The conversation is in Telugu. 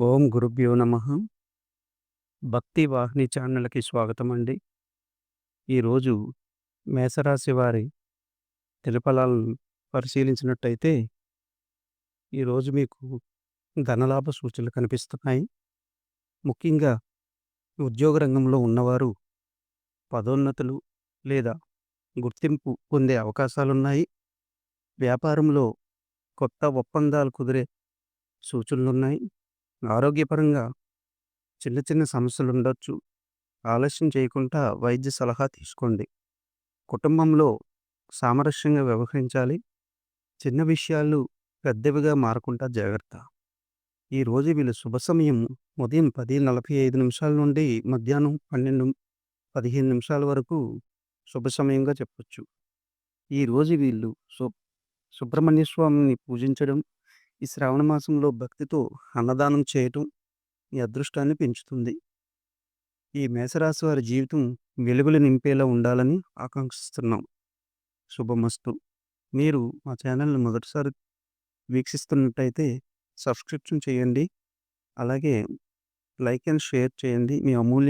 ఓం గురుభ్యో నమ. భక్తి వాహిని ఛానల్కి స్వాగతం అండి ఈరోజు మేషరాశి వారి తిరుపలాలను పరిశీలించినట్టయితే ఈరోజు మీకు ధనలాభ సూచనలు కనిపిస్తున్నాయి. ముఖ్యంగా ఉద్యోగ రంగంలో ఉన్నవారు పదోన్నతులు లేదా గుర్తింపు పొందే అవకాశాలున్నాయి. వ్యాపారంలో కొత్త ఒప్పందాలు కుదిరే సూచనలున్నాయి. ఆరోగ్యపరంగా చిన్న చిన్న సమస్యలు ఉండొచ్చు ఆలస్యం చేయకుండా వైద్య సలహా తీసుకోండి. కుటుంబంలో సామరస్యంగా వ్యవహరించాలి. చిన్న విషయాలు పెద్దవిగా మారకుండా జాగ్రత్త. ఈరోజు వీళ్ళ శుభ సమయం ఉదయం పది నలభై ఐదు నిమిషాల నుండి మధ్యాహ్నం పన్నెండు పదిహేను నిమిషాల వరకు శుభ సమయంగా చెప్పచ్చు. ఈరోజు వీళ్ళు సు సుబ్రహ్మణ్య స్వామిని పూజించడం ఈ శ్రావణ మాసంలో భక్తితో అన్నదానం చేయటం మీ అదృష్టాన్ని పెంచుతుంది. ఈ మేషరాశి వారి జీవితం వెలుగులు నింపేలా ఉండాలని ఆకాంక్షిస్తున్నాం. శుభమస్తు. మీరు మా ఛానల్ని మొదటిసారి వీక్షిస్తున్నట్టయితే సబ్స్క్రిప్షన్ చేయండి. అలాగే లైక్ అండ్ షేర్ చేయండి. మీ అమూల్య